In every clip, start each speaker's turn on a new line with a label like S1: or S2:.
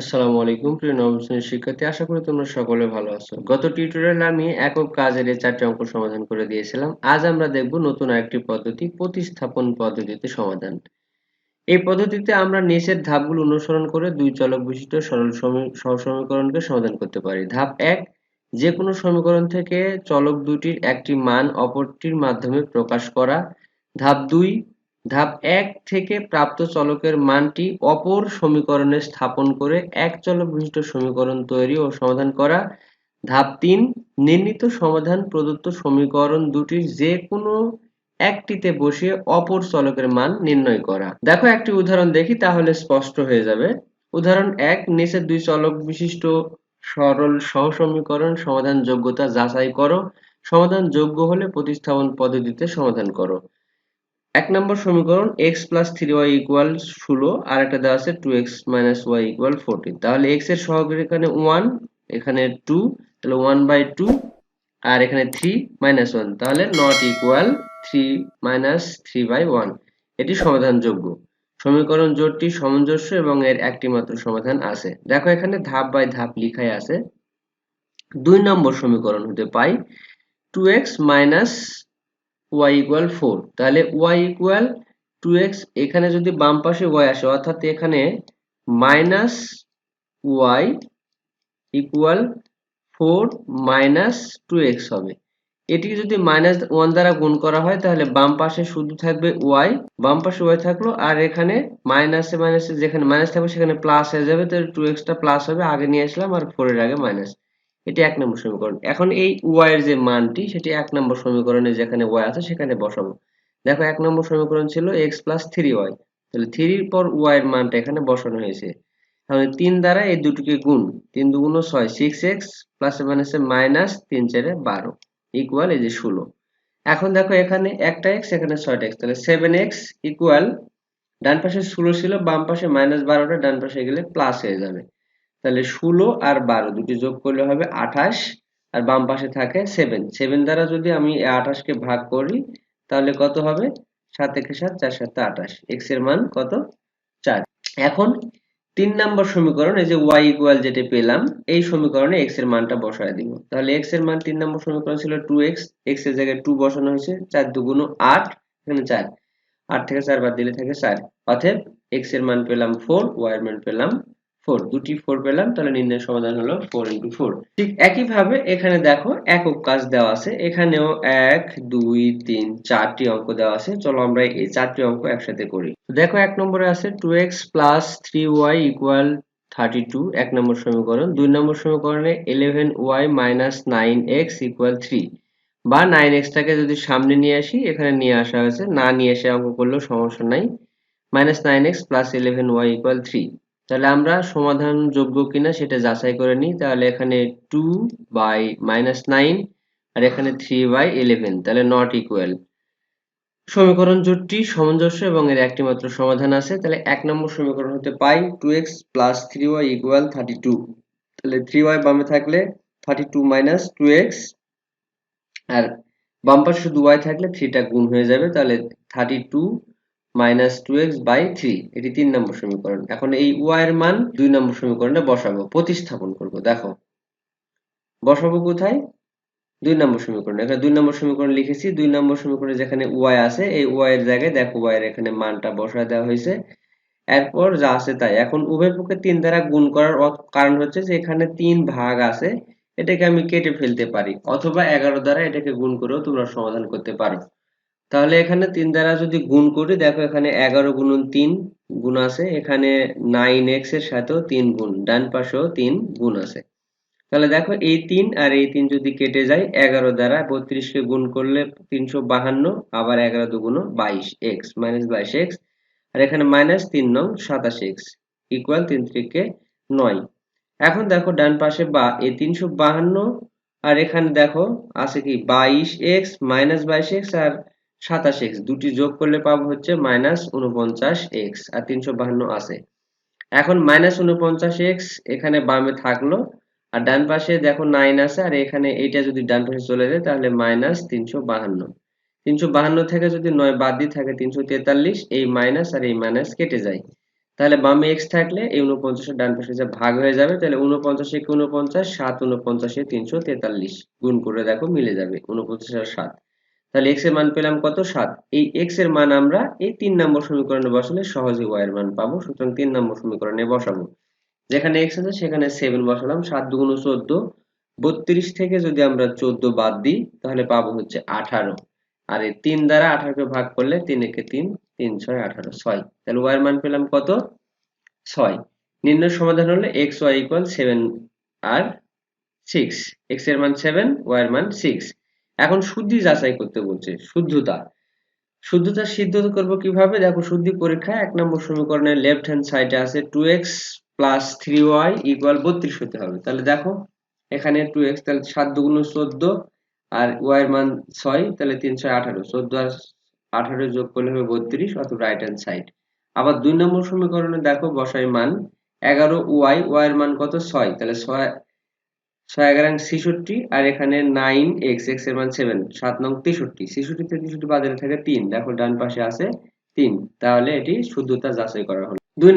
S1: আসসালামু আলাইকুম, প্রিয় নবম শিক্ষার্থী। আশা করি তোমরা সকলে ভালো আছো। গত টিউটোরিয়ালে আমি একক কাজের এই চারটি অঙ্ক সমাধান করে দিয়েছিলাম। আজ আমরা দেখব নতুন পদ্ধতি, প্রতিস্থাপন পদ্ধতিতে সমাধান। এই পদ্ধতিতে আমরা নিচের ধাপগুলো অনুসরণ করে দুই চলক বিশিষ্ট সরল সমাধান করতে পারি। ধাপ এক যে কোনো সমীকরণ থেকে চলক দুটির একটি মান অপরটির মাধ্যমে প্রকাশ করা। ধাপ দুই ধাপ এক থেকে প্রাপ্ত চলকের মানটি অপর সমীকরণে স্থাপন করে এক চলক বিশিষ্ট সমীকরণ তৈরি ও সমাধান করা। ধাপ তিন, নির্ণীত সমাধান প্রদত্ত সমীকরণ দুটির যে কোনো একটিতে বসিয়ে অপর চলকের মান নির্ণয় করা। দেখো একটি উদাহরণ দেখি, তাহলে স্পষ্ট হয়ে যাবে। উদাহরণ এক, নিচের দুই চলক বিশিষ্ট সরল সহসমীকরণ সমাধান যোগ্যতা যাচাই করো। সমাধান যোগ্য হলে প্রতিস্থাপন পদ্ধতিতে সমাধান করো। এক নম্বর সমীকরণ x plus three y equal ষোলো আর একটা দেওয়া আছে two x minus y equal fourteen তাহলে এক্সের সহগ এখানে ওয়ান এখানে টু তাহলে ওয়ান বাই টু আর এখানে থ্রি মাইনাস ওয়ান তাহলে not equal three minus three by one এটি সমাধানযোগ্য। সমীকরণ জোটটি সামঞ্জস্য এবং এর একটি মাত্র সমাধান আছে। দেখো এখানে ধাপ বাই ধাপ লিখাই আছে। দুই নম্বর সমীকরণ হতে পাই two x minus y equal four তাহলে ওয়াই ইকুয়াল টু এক্স এখানে যদি বাম পাশে ওয়াই আসে, অর্থাৎ এখানে minus y equal four minus two x হবে। এটিকে যদি মাইনাস ওয়ান দ্বারা গুণ করা হয়, তাহলে বাম পাশে শুধু থাকবে ওয়াই বাম পাশে ওয়াই থাকল, আর এখানে মাইনাসে মাইনাসে যেখানে মাইনাস থাকবে, সেখানে প্লাস হয়ে যাবে, তাহলে টু এক্সটা প্লাস হবে, আগে নিয়ে আসলাম, আর ফোরের আগে মাইনাস এটি এক নম্বর সমীকরণ। এখন এই ওয়াই এর যে মানটি, সেটি এক নম্বর সমীকরণে যেখানে ওয়াই আছে, সেখানে বসাবো। দেখো, এক নম্বর সমীকরণ ছিল এক্স প্লাস থ্রি ওয়াই তাহলে থ্রির পর ওয়াই এর মানটা এখানে বসানো হয়েছে। তাহলে তিন দ্বারা এই দুটোকে গুণ, তিন দুগুণ ছয় সিক্স এক্স প্লাস মাইনাসে মাইনাস তিন চারে বারো ইকুয়াল এই যে ষোলো। এখন দেখো, এখানে একটা এক্স এখানে ছয়টা এক্স তাহলে সেভেন এক্স ইকুয়াল ডান পাশে ষোলো ছিল, বাম পাশে মাইনাস বারোটা, ডান পাশে গেলে প্লাস হয়ে যাবে। তাহলে ষোলো আর বারো, দুটি যোগ করলে হবে আঠাশ, আর বাম পাশে থাকে সেভেন সেভেন দ্বারা যদি আমি আঠাশকে ভাগ করি, তাহলে কত হবে? সাত একে সাত, চার সাতটা আঠাশ। এক্সের মান কত? চার। এখন তিন নম্বর সমীকরণ, এই যে ওয়াই ইকুয়াল যেটা পেলাম, এই সমীকরণে এক্সের মানটা বসায় দিব। তাহলে এক্সের মান তিন নম্বর সমীকরণ ছিল টু এক্স এক্সের জায়গায় টু বসানো হয়েছে, চার দুগুণ আট, এখানে চার। আট থেকে চার বাদ দিলে থাকে চার। অতএব এক্সের মান পেলাম ফোর ওয়াই এর মান পেলাম ফোর দুটি ফোর পেলাম তাহলে নির্ণয় সমাধান হলো ফোর ইন্টু ফোর ঠিক। একইভাবে এখানে দেখো একক কাজ দেওয়া আছে এখানেও এক দুই তিন চারটি অঙ্ক দেওয়া আছে। চলো আমরা এই চারটি অঙ্ক একসাথে করি। দেখো এক নম্বরে আছে two x plus three y equal thirty two এক নম্বর সমীকরণ। দুই নম্বর সমীকরণে eleven y minus nine x equal three বা নাইন এক্সটাকে যদি সামনে নিয়ে আসি এখানে নিয়ে আসা হয়েছে না নিয়ে এসে অঙ্ক করলেও সমস্যা নাই। Minus nine x plus eleven y equal three তাহলে আমরা সমাধান যোগ্য কিনা সেটা যাচাই করে নিই। তাহলে এখানে টু বাই মাইনাস নাইন আর এখানে থ্রি বাই ইলেভেন তাহলে নট ইকুয়াল সমীকরণ জোটটি সামঞ্জস্য এবং এর একটি মাত্র সমাধান আছে। তাহলে এক নম্বর সমীকরণ হতে পাই two x plus three y equal thirty two তাহলে থ্রি ওয়াই বামে থাকলে thirty two minus two x আর বাম পাশে শুধু ওয়াই থাকলে থ্রিটা গুণ হয়ে যাবে। তাহলে thirty two minus two x by three. এটি তিন নম্বর সমীকরণ। এখন এই ওয়াই এর মান দুই নম্বর সমীকরণে বসাবো, প্রতিস্থাপন করব। দেখো, বসাবো কোথায়? দুই নম্বর সমীকরণ। এখানে দুই নম্বর সমীকরণ লিখেছি। দুই নম্বর সমীকরণে যেখানে ওয়াই আছে, এই ওয়াই এর জায়গায় দেখো ওয়াই এর এখানে মানটা বসায় দেওয়া হয়েছে। এরপর যা আছে তাই। এখন উভয় পক্ষে তিন দ্বারা গুণ করার কারণ হচ্ছে যে এখানে তিন ভাগ আছে, এটাকে আমি কেটে ফেলতে পারি। অথবা এগারো দ্বারা এটাকে গুণ করেও তোমরা সমাধান করতে পারো। তাহলে এখানে তিন দ্বারা যদি গুণ করি, দেখো এখানে এগারো গুণন তিন গুণ আছে, এখানে নাইন এক্সের সাথেও তিন গুণ, ডান পাশেও তিন গুণ আছে। তাহলে দেখো এই তিন আর এই তিন যদি কেটে যায়, এগারো দ্বারা বত্রিশকে গুণ করলে তিনশো বাহান্ন, আবার এগারো দুগুণ বাইশ এক্স মাইনাস বাইশ এক্স আর এখানে মাইনাস তিন নং সাতাশ এক্স ইকুয়াল তিন ত্রিকে নয়। এখন দেখো ডান পাশে বা এই তিনশো বাহান্ন, আর এখানে দেখো আছে কি, বাইশ এক্স মাইনাস বাইশ এক্স আর সাতাশ এক্স, দুটি যোগ করলে পাবো হচ্ছে মাইনাস উনপঞ্চাশ এক্স, আর তিনশো বাহান্ন আছে। এখন মাইনাস উনপঞ্চাশ এক্স এখানে বামে থাকল, আর ডান পাশে দেখো নাইন আছে, আর এখানে এইটা যদি ডান পাশে চলে যায়, তাহলে মাইনাস তিনশো বাহান্ন। তিনশো বাহান্ন থেকে যদি নয় বাদ দিয়ে থাকে তিনশো তেতাল্লিশ, এই মাইনাস আর এই মাইনাস কেটে যায়। তাহলে বামে এক্স থাকলে এই উনপঞ্চাশের ডান পাশে যে ভাগ হয়ে যাবে, তাহলে উনপঞ্চাশ একে উনপঞ্চাশ সাত উনপঞ্চাশে তিনশো তেতাল্লিশ। গুণ করে দেখো মিলে যাবে উনপঞ্চাশ আর সাত। তাহলে এক্সের মান পেলাম কত? সাত। এই এক্সের মান আমরা এই তিন নম্বর সমীকরণে বসালে সহজে ওয়াই এর মান পাবো, সুতরাং তিন নম্বর সমীকরণে বসাবো। যেখানে এক্স আছে সেখানে সেভেন বসালাম, সাত দুগুণ চোদ্দ, বত্রিশ থেকে যদি আমরা চোদ্দ বাদ দিই, তাহলে পাবো হচ্ছে আঠারো। আর এই তিন দ্বারা আঠারোকে ভাগ করলে তিন একে তিন তিন ছয় আঠারো, ছয়। তাহলে ওয়াই এর মান পেলাম কত? ছয়। নির্ণয় সমাধান হলে এক্স ওয়াই ইকুয়াল সেভেন আর সিক্স এক্সের মান সেভেন ওয়াই এর মান সিক্স এখন শুদ্ধি যাচাই করতে বলছে, শুদ্ধতা। শুদ্ধতা সিদ্ধ করব কীভাবে? দেখো শুদ্ধি পরীক্ষায় এক নম্বর সমীকরণের লেফট হ্যান্ড সাইডে আছে two x plus three y equal বত্রিশ হতে হবে। তাহলে দেখো, এখানে টু এক্স তাহলে সাত দুগুণ চোদ্দ আর ওয়াই এর মান ছয়, তাহলে তিন ছয় আঠারো। চোদ্দ আর আঠারো যোগ করলে হবে বত্রিশ অথবা রাইট হ্যান্ড সাইড আবার দুই নম্বর সমীকরণে দেখো বসাই মান, এগারো ওয়াই ওয়াই এর মান কত? ছয়, তাহলে ছয় ছয় এগারো আর এখানে নাইন এক্স এক্সের সেভেন সাত নং থেকে তিন। দেখো ডান পাশে আছে তিন। তাহলে এটি শুদ্ধতা যাচাই করা দুই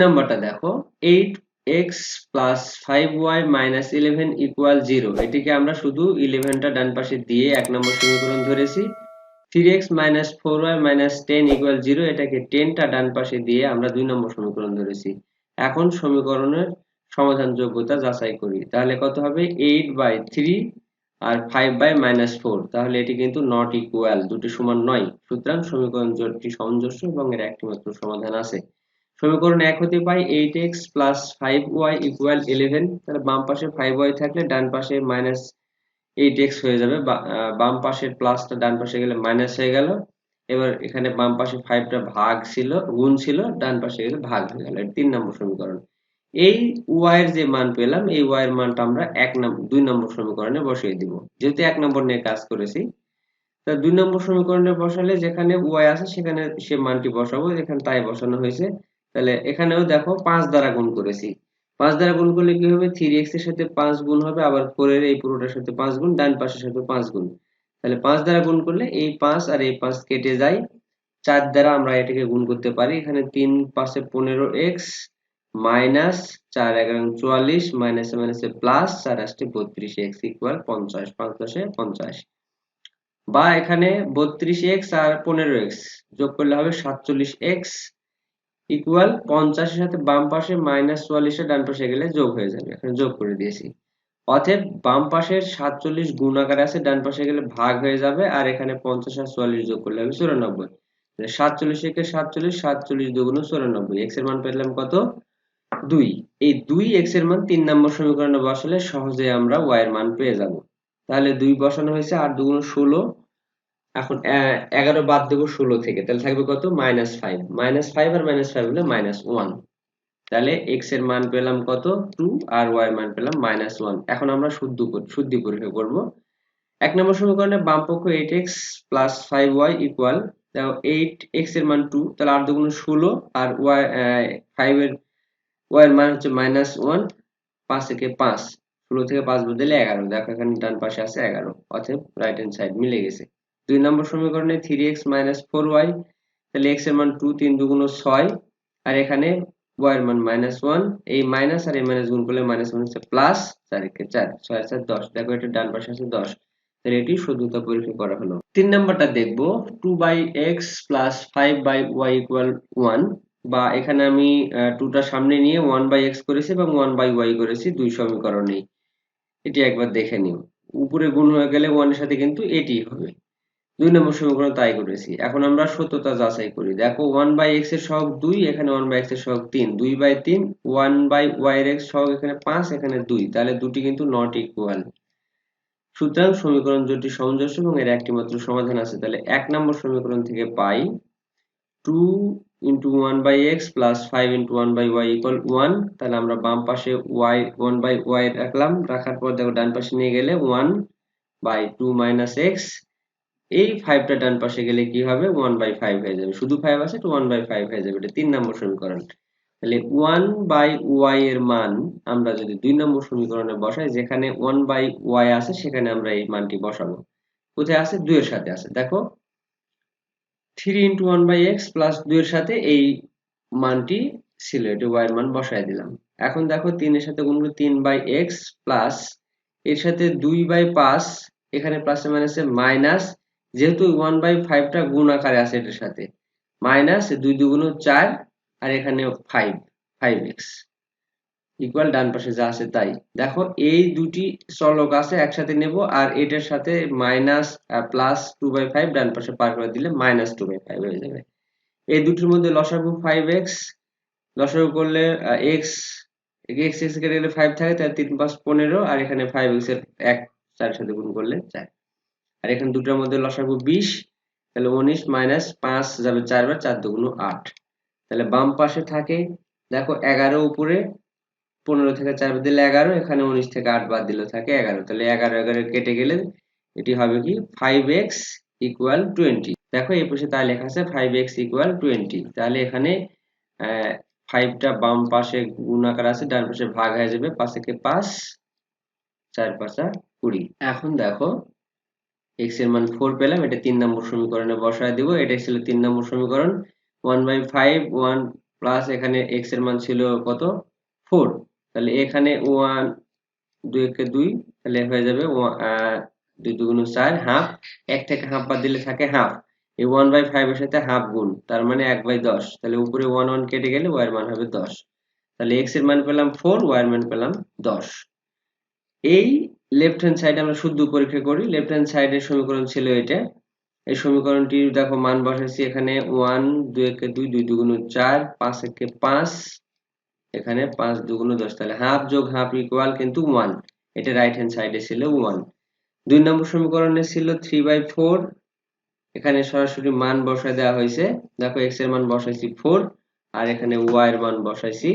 S1: দেখো eight x plus five y minus eleven equal zero এটিকে আমরা শুধু ডান পাশে দিয়ে এক নম্বর সমীকরণ ধরেছি। Three x minus four y minus ten equal zero এটাকে টেনটা ডান পাশে দিয়ে আমরা দুই নম্বর সমীকরণ ধরেছি। এখন সমীকরণের সমাধান যোগ্যতা যাচাই করি। তাহলে কত হবে? এইট বাই থ্রি আর ফাইভ বাই মাইনাস ফোর তাহলে এটি কিন্তু নট ইকুয়াল দুটি সমান নয়। সুতরাং সমীকরণ জোটটি সামঞ্জস্য এবং এর একটি মাত্র সমাধান আছে। সমীকরণ এক হতে পাই eight x plus five y equal eleven তাহলে বাম পাশে ফাইভ ওয়াই থাকলে ডান পাশে মাইনাস এইট এক্স হয়ে যাবে। বাম পাশের প্লাসটা ডান পাশে গেলে মাইনাস হয়ে গেল। এবার এখানে বাম পাশে ফাইভটা ভাগ ছিল, গুণ ছিল, ডান পাশে গেলে ভাগ হয়ে গেল। তিন নম্বর সমীকরণ। এই ওয়াই এর যে মান পেলাম, এই ওয়াই এর মানটা আমরা এক নম্বর দুই নম্বর সমীকরণে বসিয়ে দিব। যেহেতু এক নম্বর নিয়ে কাজ করেছি, তা দুই নম্বর সমীকরণে বসালে যেখানে ওয়াই আছে, সেখানে সে মানটি বসাবো। এখানে তাই বসানো হয়েছে। তাহলে এখানেও দেখো পাঁচ দ্বারা গুণ করেছি। পাঁচ দ্বারা গুণ করলে কি হবে? থ্রি এক্সের সাথে পাঁচ গুণ হবে, আবার ফোর এর এই পুরোটার সাথে পাঁচ গুণ, ডান পাশের সাথে পাঁচ গুণ। তাহলে পাঁচ দ্বারা গুণ করলে এই পাঁচ আর এই পাঁচ কেটে যায়। চার দ্বারা আমরা এটাকে গুণ করতে পারি। এখানে তিন পাশে পনেরো এক্স মাইনাস চার এগারো চুয়াল্লিশ, মাইনাসে মাইনাসে প্লাস চার আসছে বত্রিশ এক্স ইকুয়াল পঞ্চাশ পাঁচ দশে পঞ্চাশ। বা এখানে বত্রিশ এক্স আর পনেরো এক্স যোগ করলে হবে সাতচল্লিশ এক্স ইকুয়াল পঞ্চাশের সাথে বাম পাশে মাইনাস চুয়াল্লিশে ডান পাশে গেলে যোগ হয়ে যাবে, এখানে যোগ করে দিয়েছি। অতএব বাম পাশের সাতচল্লিশ গুণ আকারে আছে, ডান পাশে গেলে ভাগ হয়ে যাবে আর এখানে পঞ্চাশ আর চুয়াল্লিশ যোগ করলে হবে চুরানব্বই। সাতচল্লিশ একে সাতচল্লিশ সাতচল্লিশ দুগুণ চুরানব্বই এক্সের মান পেলাম কত? দুই। এই দুই এক্সের মান তিন নম্বর সমীকরণে বসালে সহজে আমরা ওয়াই এর মান পেয়ে যাব। তাহলে দুই বসানো হয়েছে আর দুগুণ ষোলো। এখন এগারো বাদ দেবো ষোলো থেকে। তাহলে থাকবে কত? মাইনাস ফাইভ মাইনাস ফাইভ আর মাইনাস ফাইভ হলে মাইনাস ওয়ান তাহলে এক্সের মান পেলাম কত? টু আর ওয়াই এর মান পেলাম মাইনাস ওয়ান এখন আমরা শুদ্ধ শুদ্ধি পরীক্ষা করব। এক নম্বর সমীকরণে বাম পক্ষ eight x plus five y equal eight এক্সের মান টু তাহলে আর দুগুণ ষোলো আর ওয়াই ফাইভ এর ওয়াই এর মান হচ্ছে মাইনাস ওয়ান পাঁচ থেকে পাঁচ। ষোলো থেকে পাঁচ বদলে এগারো। দেখো এখানে ডান পাশে আছে এগারো। অর্থাৎ রাইট হ্যান্ড সাইড মিলে গেছে। দুই নম্বর সমীকরণে three x minus four y তাহলে এক্সের মান টু তিন দুগুণ ছয়। আর এখানে ওয়াই এর মান মাইনাস ওয়ান এই মাইনাস আর এই মাইনাস গুণ করলে মাইনাস ওয়ান হচ্ছে প্লাস চার একে চার, ছয় চার দশ। দেখো এটা ডান পাশে আছে দশ। তাহলে এটি শুদ্ধতা পরীক্ষা করা হলো। তিন নম্বরটা দেখব। Two by x plus five by one বা এখানে আমি টুটা সামনে নিয়ে ওয়ান বাই এক্স করেছি এবং ওয়ান বাই ওয়াই করেছি দুই সমীকরণেই। এটি একবার দেখে নিও। উপরে গুণ হয়ে গেলে ওয়ানের সাথে কিন্তু এটি হবে। দুই নম্বর সমীকরণ তাই করেছি। এখন আমরা সত্যতা যাচাই করি। দেখো ওয়ান বাই এক্সের সহগ দুই, এখানে ওয়ান বাই এক্সের সহগ তিন। দুই বাই তিন ওয়ান বাই ওয়াই এর এক্স সহগ এখানে পাঁচ, এখানে দুই। তাহলে দুটি কিন্তু নট ইকুয়াল সুতরাং সমীকরণ দুটি সামঞ্জস্য এবং এর একটি মাত্র সমাধান আছে। তাহলে এক নম্বর সমীকরণ থেকে পাই two into one by x plus five into one by y equal one তাহলে আমরা বাম পাশে ওয়াই ওয়ান বাই ওয়াই রাখলাম, রাখার পর দেখো ডান পাশে নিয়ে গেলে one by two minus x এই ফাইভটা ডান পাশে গেলে কি হবে? ওয়ান বাই ফাইভ হয়ে যাবে। শুধু ফাইভ আছে তো ওয়ান বাই ফাইভ হয়ে যাবে। এটা তিন নম্বর সমীকরণ। তাহলে ওয়ান বাই ওয়াই এর মান আমরা যদি দুই নম্বর সমীকরণে বসাই, যেখানে ওয়ান বাই ওয়াই আছে, সেখানে আমরা এই মানটি বসাবো। কোথায় আছে? দুইয়ের সাথে আছে। দেখো three into one by x plus দুইয়ের সাথে এই মানটি ছিল, এটি ওয়াই মান বসায় দিলাম। এখন দেখো তিনের সাথে গুণ তিন বাই এক্স প্লাস এর সাথে দুই বাই পাঁচ, এখানে প্লাসে মাইনাসে মাইনাস, যেহেতু ওয়ান বাই ফাইভটা গুণ আকারে আছে এটার সাথে। মাইনাস দুই দুগুণ চার, আর এখানে ফাইভ ফাইভ এক্স। ইকুয়াল ডান পাশে যা আছে তাই। দেখো, এই দুটি চলক আছে, একসাথে নেব, আর এটার সাথে minus plus two by five ডান পাশে পার করে দিলে মাইনাস টু বাই ফাইভ হয়ে যাবে। এই দুটির মধ্যে লসাগু ফাইভ এক্স লসাগু করলে এক্স এক্স এক্স কেটে গেলে ফাইভ থাকে, তাহলে তিন পাঁচ পনেরো, আর এখানে ফাইভ এক্সের এক চারের সাথে গুণ করলে চার। আর এখানে দুটোর মধ্যে লসাগু বিশ, তাহলে উনিশ মাইনাস পাঁচ যাবে চারবার চার দুগুণ আট। তাহলে বাম পাশে থাকে, দেখো, এগারো উপরে পনেরো থেকে চার বাদ দিলে এগারো, এখানে উনিশ থেকে আট বাদ দিলে থাকে এগারো। তাহলে এগারো এগারো কেটে গেলে এটি হবে কি? ফাইভ এক্স ইকুয়াল টোয়েন্টি দেখো, এই পাশে তাই লেখা আছে ফাইভ এক্স ইকুয়াল টোয়েন্টি তাহলে এখানে ফাইভটা বাম পাশে গুণাকার আছে, ডান পাশে ভাগ হয়ে যাবে পাশে কে পাঁচ, চার পাঁচা কুড়ি। এখন দেখো এক্সের মান ফোর পেলাম, এটা তিন নম্বর সমীকরণে বসায় দিব। এটা ছিল তিন নম্বর সমীকরণ। One by five one plus এখানে এক্সের মান ছিল কত? ফোর তাহলে এখানে ওয়ান দুই একে দুই, তাহলে হয়ে যাবে দুই দুগুণ চার হাফ এক থেকে হাফ বাদ দিলে থাকে হাফ এই ওয়ান বাই ফাইভ এর সাথে হাফ গুণ, তার মানে এক বাই দশ। তাহলে উপরে ওয়ান ওয়ান কেটে গেলে ওয়াই এর মান হবে দশ। তাহলে এক্সের মান পেলাম ফোর ওয়াই এর মান পেলাম দশ। এই লেফট হ্যান্ড সাইডে আমরা শুদ্ধ পরীক্ষা করি। লেফট হ্যান্ড সাইডের সমীকরণ ছিল এটা। এই সমীকরণটি দেখো মান বসাইছি এখানে ওয়ান দুই একে দুই দুই দুগুণ চার, পাঁচ একে পাঁচ এখানে পাঁচ দুগুণ দশ, তাহলে হাফ যোগ হাফ ইকুয়াল কিন্তু ওয়ান এটা রাইট হ্যান্ড সাইডে ছিল ওয়ান দুই নম্বর সমীকরণে ছিল থ্রি বাই ফোর এখানে সরাসরি মান বসায় দেওয়া হয়েছে, দেখো এক্সের মান বসাইছি ফোর আর এখানে ওয়াই এর মান বসাইছি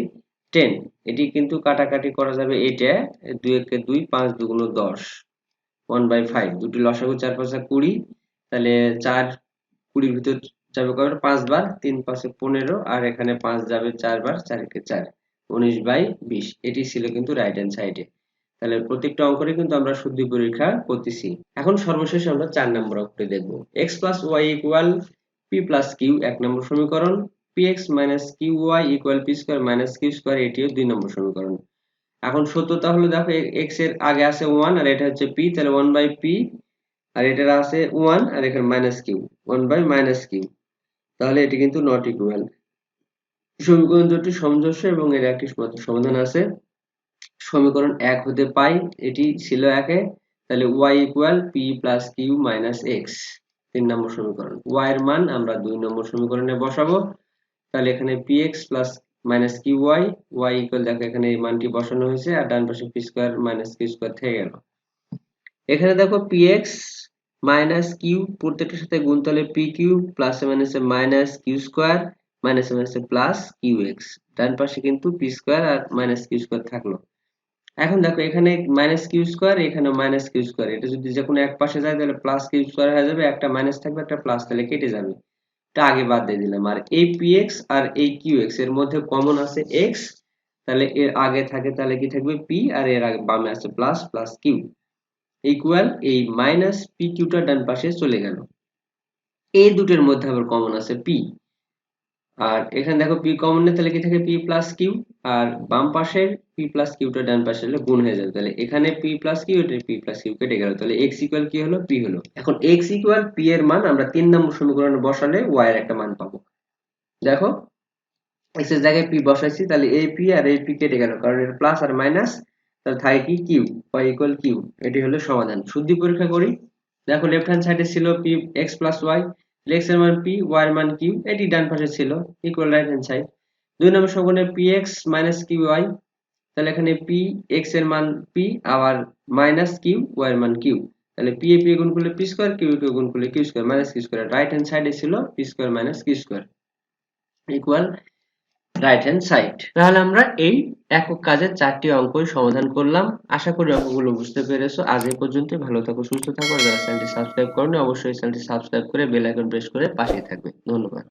S1: টেন এটি কিন্তু কাটাকাটি করা যাবে এটা, দুই একে দুই, পাঁচ দুগুণ দশ ওয়ান বাই ফাইভ দুটি লসাগু চার পাঁচা কুড়ি, তাহলে চার কুড়ির ভিতর যাবে কবে পাঁচবার, তিন পাঁচে পনেরো, আর এখানে পাঁচ যাবে চারবার, চার একে চার। উনিশ বাই বিশ। এটি ছিল কিন্তু রাইট হ্যান্ড সাইডে তাহলে প্রত্যেকটা অঙ্করে কিন্তু আমরা শুদ্ধি পরীক্ষা করতেছি। এখন সর্বশেষ আমরা চার নম্বর অঙ্কটি দেখব। X plus y equal p plus q এক নম্বর সমীকরণ। P x minus q y equal p square minus q square এটিও দুই নম্বর সমীকরণ। এখন সত্যতা হলো দেখো এক্সের আগে আছে ওয়ান আর এটা হচ্ছে পি তাহলে ওয়ান বাই পি আর এটার আছে ওয়ান আর এখানে minus q one by minus q তাহলে এটি কিন্তু নট ইকুয়াল সমীকরণ দুটি সমঞ্জস্য এবং এর একটি সমাধান আছে। সমীকরণ এক হতে পাই, এটি ছিল একে, তাহলে y equal p plus q minus x তিন নম্বর সমীকরণ। ওয়াই এর মান আমরা দুই নম্বর সমীকরণে বসাবো। তাহলে এখানে p x plus minus q y y equal দেখো এখানে এই মানটি বসানো হয়েছে আর ডান পাশে p square minus q square থেকে গেল। এখানে দেখো পি এক্স মাইনাস কিউ প্রত্যেকটার সাথে গুণ তাহলে পি কিউ প্লাসে মাইনাসে মাইনাস কিউ স্কোয়ার মাইনাসে মাইনাসে প্লাস কিউ এক্স ডান পাশে কিন্তু পি স্কোয়ার আর মাইনাস কিউ স্কোয়ার থাকল। এখন দেখো, এখানে মাইনাস কিউ স্কোয়ার এখানে মাইনাস কিউ স্কোয়ার এটা যদি যে কোনো এক পাশে যায়, তাহলে প্লাস কিউ স্কোয়ার হয়ে যাবে, একটা মাইনাস থাকবে, একটা প্লাস তাহলে কেটে যাবে। এটা আগে বাদ দিয়ে দিলাম। আর এই পি এক্স আর এই কিউ এক্সের মধ্যে কমন আছে এক্স তাহলে এর আগে থাকে, তাহলে কি থাকবে পি আর এর আগে বামে আছে প্লাস প্লাস কিউ ইকুয়াল এই মাইনাস পি কিউটা ডান পাশে চলে গেল। এই দুটোর মধ্যে আবার কমন আছে পি আর এখানে দেখো পি কমন নেই তাহলে কি থাকে? পি প্লাস কিউ আর বাম পাশের পি প্লাস কিউটা ডান পাশে হলে গুণ হয়ে যাবে। তাহলে এখানে পি প্লাস কিউ এটা পি প্লাস কিউ কেটে গেল। তাহলে এক্স ইকুয়াল কি হলো? পি হলো। এখন এক্স ইকুয়াল পি এর মান আমরা তিন নম্বর সমীকরণে বসালে ওয়াই এর একটা মান পাবো। দেখো এক্সের জায়গায় পি বসাইছি, তাহলে এই পি আর এই পি কেটে গেল। কারণ এর প্লাস আর মাইনাস তাহলে থাকে কি কিউ ওয়াই ইকুয়াল কিউ এটি হলো সমাধান। শুদ্ধি পরীক্ষা করি। দেখো লেফট হ্যান্ড সাইডে ছিল পি এক্স প্লাস ওয়াই এক্সের মান পি ওয়াই এর মান কিউ, এটি ডান পাশে ছিল ইকুয়াল রাইট হ্যান্ড সাইড দুই নম্বর সমীকরণে কিউ ওয়াই তাহলে এখানে পি এক্সের মান পি আর মাইনাস কিউ ওয়াই এর মান কিউ। তাহলে পি এ পি গুণ করলে পি স্কোয়ার কিউ কিউ গুণ করলে q square minus q square right hand সাইডে ছিল p square minus q square equal right hand side তাহলে আমরা এই একক কাজের চারটি অঙ্কই সমাধান করলাম। আশা করি অঙ্কগুলো বুঝতে পেরেছ। আজ এ পর্যন্ত ভালো থাকো, সুস্থ থাকো। যারা চ্যানেলটি সাবস্ক্রাইব করনি, অবশ্যই চ্যানেলটি সাবস্ক্রাইব করে বেল আইকন প্রেস করে পাশে থাকবে। ধন্যবাদ।